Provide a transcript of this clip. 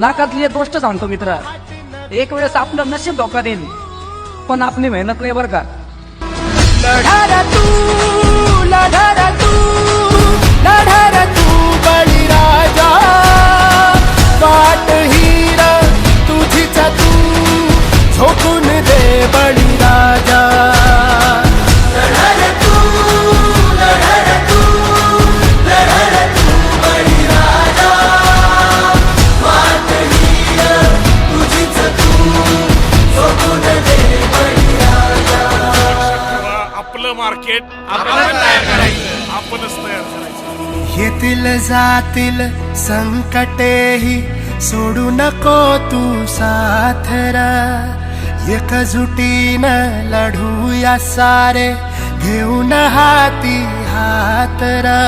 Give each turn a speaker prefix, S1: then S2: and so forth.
S1: नाकातली एक गोष्ट सांगतो मित्र. एक वेळेस आपलं नशीब धोका देईन पण आपली मेहनत नाही बरं का?
S2: लढारा तू लढारा तू लढारा तू बळीराजा. वाट हीर तुझीच तू झोकून दे बळीराजा.
S3: आपलं मार्केट आपणच तयार करायचं. आपणच तयार करायचं.
S2: येतील जातील संकटेही सोडू नको तू साथरा एकजुटीनं लढूया सारे घेऊन हाती हातरा